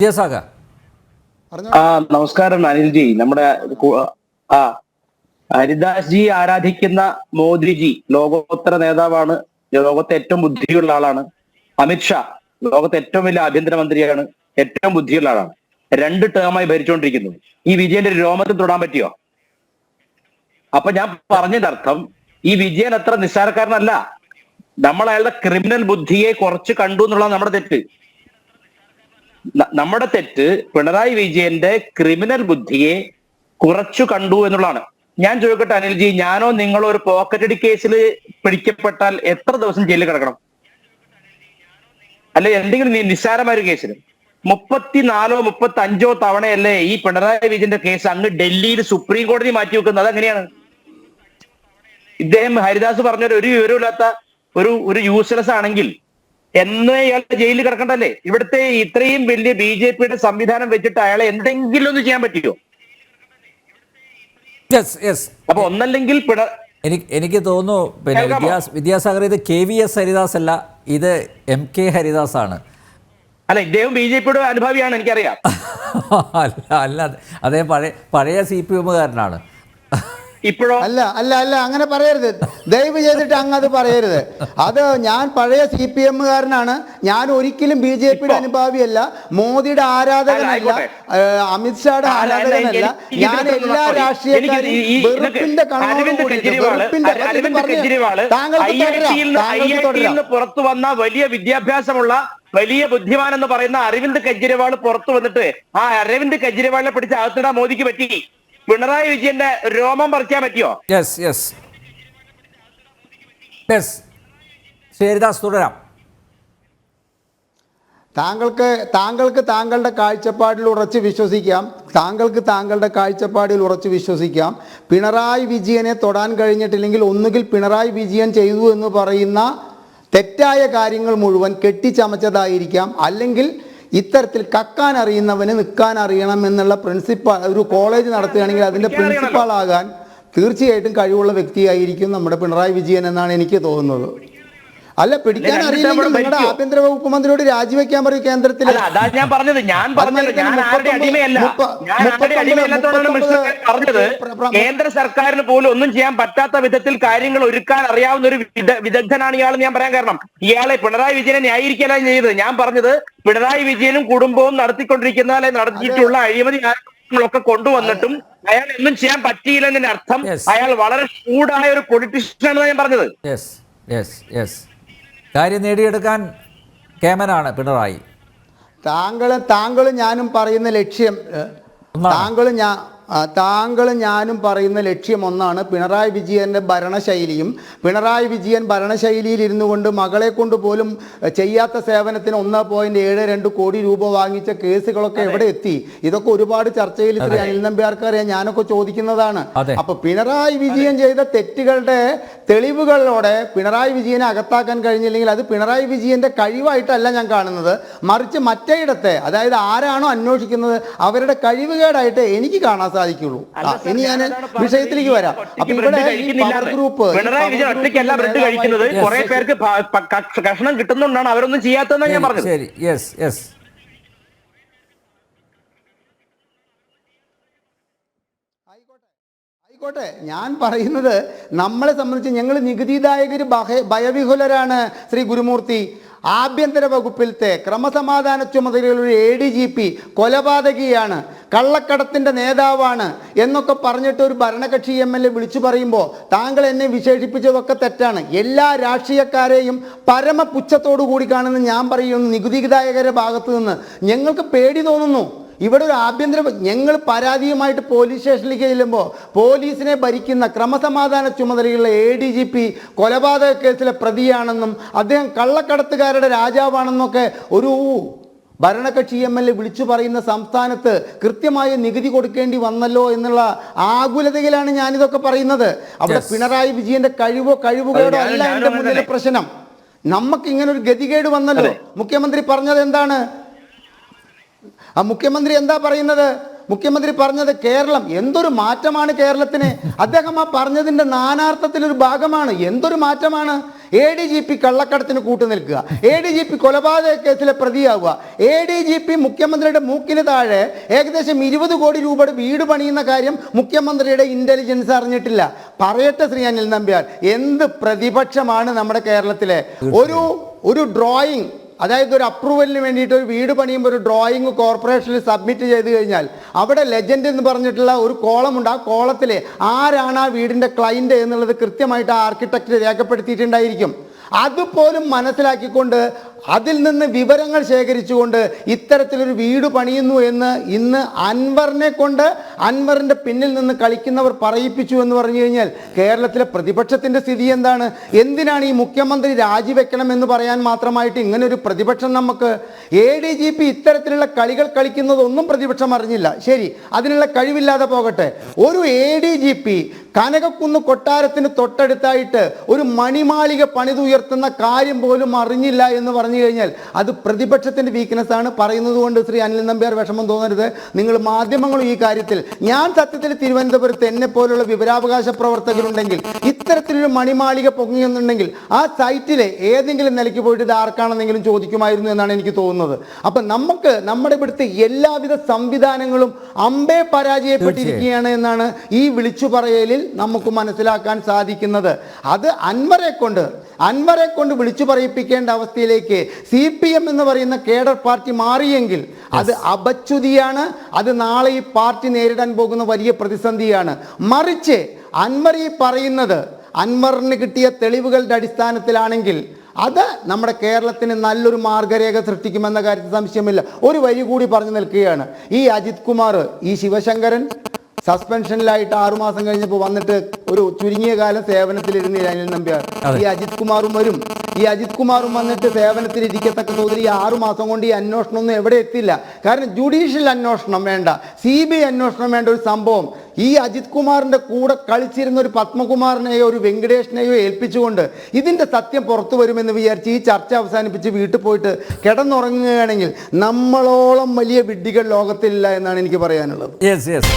വിദ്യാസാഗർ ആ നമസ്കാരം അനിൽജി. നമ്മുടെ ആ ഹരിദാസ് ജി ആരാധിക്കുന്ന മോദിജി ലോകോത്തര നേതാവാണ് ലോകത്തെ ഏറ്റവും ബുദ്ധിയുള്ള ആളാണ്. അമിത്ഷാ ലോകത്തെ ഏറ്റവും വലിയ ആഭ്യന്തരമന്ത്രിയാണ് ഏറ്റവും ബുദ്ധിയുള്ള ആളാണ്. രണ്ട് ടേമായി ഭരിച്ചുകൊണ്ടിരിക്കുന്നു. ഈ വിജയന്റെ രോമത്തിൽ തൊടാൻ പറ്റിയോ? അപ്പൊ ഞാൻ പറഞ്ഞതിന്റെ അർത്ഥം ഈ വിജയൻ അത്ര നിസ്സാരക്കാരനല്ല. നമ്മൾ അയാളുടെ ക്രിമിനൽ ബുദ്ധിയെ കുറച്ച് കണ്ടു എന്നുള്ളതാണ് നമ്മുടെ തെറ്റ്. നമ്മുടെ തെറ്റ് പിണറായി വിജയന്റെ ക്രിമിനൽ ബുദ്ധിയെ കുറച്ചു കണ്ടു എന്നുള്ളതാണ്. ഞാൻ ചോദിക്കട്ടെ അനിൽജി ഞാനോ നിങ്ങളോ ഒരു പോക്കറ്റടി കേസിൽ പിടിക്കപ്പെട്ടാൽ എത്ര ദിവസം ജയിലിൽ കിടക്കണം? അല്ലെ എന്തെങ്കിലും നിസ്സാരമായ ഒരു കേസിൽ മുപ്പത്തിനാലോ മുപ്പത്തി അഞ്ചോ തവണയല്ലേ ഈ പിണറായി വിജയന്റെ കേസ് അങ്ങ് ഡൽഹിയിൽ സുപ്രീം കോടതി മാറ്റി വെക്കുന്നത്? അതെങ്ങനെയാണ്? ഇദ്ദേഹം ഹരിദാസ് പറഞ്ഞ ഒരു വിവരമില്ലാത്ത ഒരു ഒരു യൂസ്ലെസ് ആണെങ്കിൽ എന്നേ ഇയാൾ ജയിലിൽ കിടക്കണ്ടല്ലേ? ഇവിടുത്തെ ഇത്രയും വലിയ ബി ജെ പിയുടെ സംവിധാനം വെച്ചിട്ട് അയാളെ എന്തെങ്കിലും ഒന്ന് ചെയ്യാൻ പറ്റിയോ? അപ്പൊ ഒന്നല്ലെങ്കിൽ പിട എനിക്ക് എനിക്ക് തോന്നുന്നു പിന്നെ? വിദ്യാസ് വിദ്യാസാഗർ ഇത് കെ വി എസ് ഹരിദാസ് അല്ല ഇത് എം കെ ഹരിദാസ് ആണ്. അല്ല ഇദ്ദേഹം ബി ജെ പിയുടെ അനുഭാവിയാണ് എനിക്കറിയാം. അല്ല അല്ല അദ്ദേഹം പഴയ പഴയ സി പി എമ്മുകാരനാണ്. ഇപ്പോഴോ? അല്ല അല്ല അല്ല അങ്ങനെ പറയരുത്. ദയവ് ചെയ്തിട്ട് അങ്ങ് അത് പറയരുത്. അത് ഞാൻ പഴയ സി പി എമ്മുകാരനാണ്. ഞാൻ ഒരിക്കലും ബി ജെ പിയുടെ അനുഭാവിയല്ല. മോദിയുടെ ആരാധകനല്ല. അമിത്ഷായുടെ ആരാധകനല്ല. ഞാൻ എല്ലാ രാഷ്ട്രീയക്കാരും വെറുപ്പിന്റെ വെറുപ്പിന്റെ താങ്കൾക്ക് പുറത്തു വന്ന വലിയ വിദ്യാഭ്യാസമുള്ള വലിയ ബുദ്ധിമാൻ എന്ന് പറയുന്ന അരവിന്ദ് കെജ്രിവാൾ പുറത്തു വന്നിട്ട് ആ അരവിന്ദ് കെജ്രിവാളിനെ പിടിച്ച് അകത്തിടാൻ മോദിക്ക് പറ്റി. പിണറായി വിജയന്റെ രോമം പറിക്കാൻ പറ്റിയോ? യെസ് യെസ് യെസ് ശരിദാസ് തുടരാം. താങ്കൾക്ക് താങ്കൾക്ക് താങ്കളുടെ കാഴ്ചപ്പാടിൽ ഉറച്ച് വിശ്വസിക്കാം. താങ്കൾക്ക് താങ്കളുടെ കാഴ്ചപ്പാടിൽ ഉറച്ച് വിശ്വസിക്കാം. പിണറായി വിജയനെ തൊടാൻ കഴിഞ്ഞിട്ടില്ലെങ്കിൽ ഒന്നുകിൽ പിണറായി വിജയൻ ചെയ്തു എന്ന് പറയുന്ന തെറ്റായ കാര്യങ്ങൾ മുഴുവൻ കെട്ടിച്ചമച്ചതായിരിക്കാം. അല്ലെങ്കിൽ ഇത്തരത്തിൽ കക്കാൻ അറിയുന്നവന് നിൽക്കാൻ അറിയണം എന്നുള്ള പ്രിൻസിപ്പാൾ ഒരു കോളേജ് നടത്തുകയാണെങ്കിൽ അതിന്റെ പ്രിൻസിപ്പാളാകാൻ. തീർച്ചയായിട്ടും കഴിവുള്ള വ്യക്തിയായിരിക്കും നമ്മുടെ പിണറായി വിജയൻ എന്നാണ് എനിക്ക് തോന്നുന്നത് അല്ല പിടിക്കാൻ അറിയില്ലെങ്കിൽ നിങ്ങളുടെ ആഭ്യന്തര വകുപ്പ് മന്ത്രിയോട് രാജിവെക്കാൻ പറയും കേന്ദ്രത്തിൽ അതാണ് ഞാൻ പറഞ്ഞത്. ഞാൻ പറഞ്ഞത് ഞാൻ ആരുടെ അടിമയല്ല. ഞാൻ ആരുടെ പറഞ്ഞത്. കേന്ദ്ര സർക്കാരിന് പോലും ഒന്നും ചെയ്യാൻ പറ്റാത്ത വിധത്തിൽ കാര്യങ്ങൾ ഒരുക്കാൻ അറിയാവുന്ന ഒരു വിദഗ്ധനാണ് ഇയാൾ ഞാൻ പറയാൻ കാരണം. ഇയാളെ പിണറായി വിജയനെ ന്യായീകരിക്കല ചെയ്തത്. ഞാൻ പറഞ്ഞത് പിണറായി വിജയനും കുടുംബവും നടത്തിക്കൊണ്ടിരിക്കുന്ന അല്ലെ നടത്തിയിട്ടുള്ള അഴിമതി ഒക്കെ കൊണ്ടുവന്നിട്ടും അയാൾ ഒന്നും ചെയ്യാൻ പറ്റിയില്ലെന്നതിന്റെ അർത്ഥം അയാൾ വളരെ ചൂടായ ഒരു പൊളിറ്റീഷ്യൻ ആണെന്ന് ഞാൻ പറഞ്ഞത്. യെസ് യെസ് യെസ് കാര്യം നേടിയെടുക്കാൻ കേമനാണ് പിണറായി. താങ്കൾ താങ്കൾ ഞാനും പറയുന്ന ലക്ഷ്യം താങ്കൾ ഞാൻ താങ്കൾ ഞാനും പറയുന്ന ലക്ഷ്യം ഒന്നാണ് പിണറായി വിജയന്റെ ഭരണശൈലിയും. പിണറായി വിജയൻ ഭരണശൈലിയിൽ ഇരുന്നു കൊണ്ട് മകളെ കൊണ്ട് പോലും ചെയ്യാത്ത സേവനത്തിന് ഒന്ന് പോയിന്റ് ഏഴ് രണ്ട് കോടി രൂപ വാങ്ങിച്ച കേസുകളൊക്കെ എവിടെ എത്തി? ഇതൊക്കെ ഒരുപാട് ചർച്ചയിൽ ശ്രീ അനിൽ നമ്പ്യാർക്ക് അറിയാം ഞാനൊക്കെ ചോദിക്കുന്നതാണ്. അപ്പൊ പിണറായി വിജയൻ ചെയ്ത തെറ്റുകളുടെ തെളിവുകളോടെ പിണറായി വിജയനെ അകത്താക്കാൻ കഴിഞ്ഞില്ലെങ്കിൽ അത് പിണറായി വിജയന്റെ കഴിവായിട്ടല്ല ഞാൻ കാണുന്നത്. മറിച്ച് മറ്റേയിടത്തെ അതായത് ആരാണോ അന്വേഷിക്കുന്നത് അവരുടെ കഴിവുകേടായിട്ട് എനിക്ക് കാണാൻ സാധിക്കുള്ളൂ ഇനി ഞാൻ വിഷയത്തിലേക്ക് വരാം. അപ്പൊ ഇവിടെ. ഗ്രൂപ്പ് പിണറായി വിജയൻ ഒറ്റയ്ക്കല്ല ബ്രെഡ് കഴിക്കുന്നത്. കുറെ പേർക്ക് കഷ്ണം കിട്ടുന്നുണ്ടാണ്. അവരൊന്നും ചെയ്യാത്തതെന്ന് ഞാൻ പറഞ്ഞു ശരി. യെസ് യെസ് ആയിക്കോട്ടെ. ഞാൻ പറയുന്നത് നമ്മളെ സംബന്ധിച്ച് ഞങ്ങൾ നികുതിദായകർ ഭയ- ഭയവിഹുലരാണ് ശ്രീ ഗുരുമൂർത്തി. ആഭ്യന്തര വകുപ്പിലത്തെ ക്രമസമാധാന ചുമതലയുള്ള എ ഡി ജി പി കൊലപാതകിയാണ് കള്ളക്കടത്തിന്റെ നേതാവാണ് എന്നൊക്കെ പറഞ്ഞിട്ട് ഒരു ഭരണകക്ഷി എം എൽ എ വിളിച്ചു പറയുമ്പോൾ താങ്കൾ എന്നെ വിശേഷിപ്പിച്ചതൊക്കെ തെറ്റാണ്. എല്ലാ രാഷ്ട്രീയക്കാരെയും പരമപുച്ഛത്തോടു കൂടി കാണുന്ന ഞാൻ പറയുന്നു നികുതിദായകരുടെ ഭാഗത്തു നിന്ന് ഞങ്ങൾക്ക് പേടി തോന്നുന്നു. ഇവിടെ ഒരു ആഭ്യന്തര ഞങ്ങൾ പരാതിയുമായിട്ട് പോലീസ് സ്റ്റേഷനിലേക്ക് ചെല്ലുമ്പോൾ പോലീസിനെ ഭരിക്കുന്ന ക്രമസമാധാന ചുമതലയുള്ള എ ഡി ജി പി കൊലപാതക കേസിലെ പ്രതിയാണെന്നും അദ്ദേഹം കള്ളക്കടത്തുകാരുടെ രാജാവാണെന്നൊക്കെ ഒരു ഭരണകക്ഷി എം എൽ എ വിളിച്ചു പറയുന്ന സംസ്ഥാനത്ത് കൃത്യമായ നികുതി കൊടുക്കേണ്ടി വന്നല്ലോ എന്നുള്ള ആകുലതയിലാണ് ഞാനിതൊക്കെ പറയുന്നത്. അവിടെ പിണറായി വിജയന്റെ കഴിവോ കഴിവുകളോ അല്ല എന്റെ മുന്നിലെ പ്രശ്നം. നമുക്ക് ഇങ്ങനെ ഒരു ഗതികേട് വന്നല്ലോ. മുഖ്യമന്ത്രി പറഞ്ഞത് എന്താണ്? ആ മുഖ്യമന്ത്രി എന്താ പറയുന്നത്? മുഖ്യമന്ത്രി പറഞ്ഞത് കേരളം എന്തൊരു മാറ്റമാണ് കേരളത്തിന്? അദ്ദേഹം ആ പറഞ്ഞതിന്റെ നാനാർത്ഥത്തിലൊരു ഭാഗമാണ്. എന്തൊരു മാറ്റമാണ്? എ ഡി ജി പി കള്ളക്കടത്തിന് കൂട്ടുനിൽക്കുക എ ഡി ജി പി കൊലപാതക കേസിലെ പ്രതിയാവുക എ ഡി ജി പി മുഖ്യമന്ത്രിയുടെ മൂക്കിന് താഴെ ഏകദേശം ഇരുപത് കോടി രൂപയുടെ വീട് പണിയുന്ന കാര്യം മുഖ്യമന്ത്രിയുടെ ഇന്റലിജൻസ് അറിഞ്ഞിട്ടില്ല. പറയട്ടെ ശ്രീ അനിൽ നമ്പ്യാർ എന്ത് പ്രതിപക്ഷമാണ് നമ്മുടെ കേരളത്തിലെ? ഒരു ഒരു ഡ്രോയിങ് അതായത് ഒരു അപ്രൂവലിന് വേണ്ടിയിട്ട് ഒരു വീട് പണിയുമ്പോൾ ഒരു ഡ്രോയിങ് കോർപ്പറേഷനിൽ സബ്മിറ്റ് ചെയ്ത് കഴിഞ്ഞാൽ അവിടെ ലെജൻഡ് എന്ന് പറഞ്ഞിട്ടുള്ള ഒരു കോളം ഉണ്ട്. ആ കോളത്തിൽ ആരാണ് ആ വീടിന്റെ ക്ലൈന്റ് എന്നുള്ളത് കൃത്യമായിട്ട് ആ ആർക്കിടെക്റ്റ് രേഖപ്പെടുത്തിയിട്ടുണ്ടായിരിക്കും. അതുപോലും മനസ്സിലാക്കിക്കൊണ്ട് അതിൽ നിന്ന് വിവരങ്ങൾ ശേഖരിച്ചുകൊണ്ട് ഇത്തരത്തിലൊരു വീട് പണിയുന്നു എന്ന് ഇന്ന് അൻവറിനെ കൊണ്ട് അൻവറിന്റെ പിന്നിൽ നിന്ന് കളിക്കുന്നവർ പറയിപ്പിച്ചു എന്ന് പറഞ്ഞു കഴിഞ്ഞാൽ കേരളത്തിലെ പ്രതിപക്ഷത്തിന്റെ സ്ഥിതി എന്താണ്? എന്തിനാണ് ഈ മുഖ്യമന്ത്രി രാജിവെക്കണം എന്ന് പറയാൻ മാത്രമായിട്ട് ഇങ്ങനെ ഒരു പ്രതിപക്ഷം നമുക്ക്? എ ഡി ജി പി ഇത്തരത്തിലുള്ള കളികൾ കളിക്കുന്നതൊന്നും പ്രതിപക്ഷം അറിഞ്ഞില്ല. ശരി അതിനുള്ള കഴിവില്ലാതെ പോകട്ടെ. ഒരു A D G P Kanakakkunnu കൊട്ടാരത്തിന് തൊട്ടടുത്തായിട്ട് ഒരു മണിമാളിക പണിതുയർത്തുന്ന കാര്യം പോലും അറിഞ്ഞില്ല എന്ന് പറഞ്ഞു കഴിഞ്ഞാൽ അത് പ്രതിപക്ഷത്തിന്റെ വീക്ക്നെസ് ആണ്. പറയുന്നത് കൊണ്ട് ശ്രീ അനിൽ നമ്പ്യാർ വിഷമം തോന്നരുത്. നിങ്ങൾ മാധ്യമങ്ങളും ഈ കാര്യത്തിൽ ഞാൻ സത്യത്തിൽ തിരുവനന്തപുരത്ത് എന്നെ പോലുള്ള വിവരാവകാശ പ്രവർത്തകരുണ്ടെങ്കിൽ ഇത്തരത്തിലൊരു മണിമാളിക പൊങ്ങിയെന്നുണ്ടെങ്കിൽ ആ സൈറ്റിലെ ഏതെങ്കിലും നിലയ്ക്ക് പോയിട്ട് ഇത് ആർക്കാണെന്നെങ്കിലും ചോദിക്കുമായിരുന്നു എന്നാണ് എനിക്ക് തോന്നുന്നത്. അപ്പം നമുക്ക് നമ്മുടെ ഇവിടുത്തെ എല്ലാവിധ സംവിധാനങ്ങളും അമ്പേ പരാജയപ്പെട്ടിരിക്കുകയാണ് എന്നാണ് ഈ വിളിച്ചു പറയലിൽ നമുക്ക് മനസ്സിലാക്കാൻ സാധിക്കുന്നത്. അത് അൻവറെ കൊണ്ട് അൻവറെ കൊണ്ട് വിളിച്ചു പറയിപ്പിക്കേണ്ട അവസ്ഥയിലേക്ക് സി പി എം എന്ന് പറയുന്ന കേഡർ പാർട്ടി മാറിയെങ്കിൽ അത് അപച്യുതിയാണ് അത് നാളെ ഈ പാർട്ടി നേരിടാൻ പോകുന്ന വലിയ പ്രതിസന്ധിയാണ്. മറിച്ച് അൻവർ ഈ പറയുന്നത് അൻവറിന് കിട്ടിയ തെളിവുകളുടെ അടിസ്ഥാനത്തിലാണെങ്കിൽ അത് നമ്മുടെ കേരളത്തിന് നല്ലൊരു മാർഗരേഖ സൃഷ്ടിക്കുമെന്ന കാര്യത്തിൽ സംശയമില്ല. ഒരു വരി കൂടി പറഞ്ഞു നിൽക്കുകയാണ്. ഈ അജിത് കുമാർ ഈ ശിവശങ്കരൻ സസ്പെൻഷനിലായിട്ട് ആറുമാസം കഴിഞ്ഞപ്പോൾ വന്നിട്ട് ഒരു ചുരുങ്ങിയ കാലം സേവനത്തിലിരുന്നില്ല അനിൽ നമ്പ്യാർ. ഈ അജിത് കുമാറും വരും. ഈ അജിത് കുമാറും വന്നിട്ട് സേവനത്തിൽ ഇരിക്കത്തക്ക തോതിൽ ഈ ആറു മാസം കൊണ്ട് ഈ അന്വേഷണം ഒന്നും എവിടെ എത്തില്ല കാരണം ജുഡീഷ്യൽ അന്വേഷണം വേണ്ട സി ബി ഐ അന്വേഷണം വേണ്ട ഒരു സംഭവം. ഈ അജിത് കുമാറിന്റെ കൂടെ കളിച്ചിരുന്ന ഒരു പത്മകുമാറിനെയോ ഒരു വെങ്കടേഷിനെയോ ഏൽപ്പിച്ചുകൊണ്ട് ഇതിന്റെ സത്യം പുറത്തു വരുമെന്ന് വിചാരിച്ച് ഈ ചർച്ച അവസാനിപ്പിച്ച് വീട്ടിൽ പോയിട്ട് കിടന്നുറങ്ങുകയാണെങ്കിൽ നമ്മളോളം വലിയ വിഡ്ഢികൾ ലോകത്തിലില്ല എന്നാണ് എനിക്ക് പറയാനുള്ളത്. Yes yes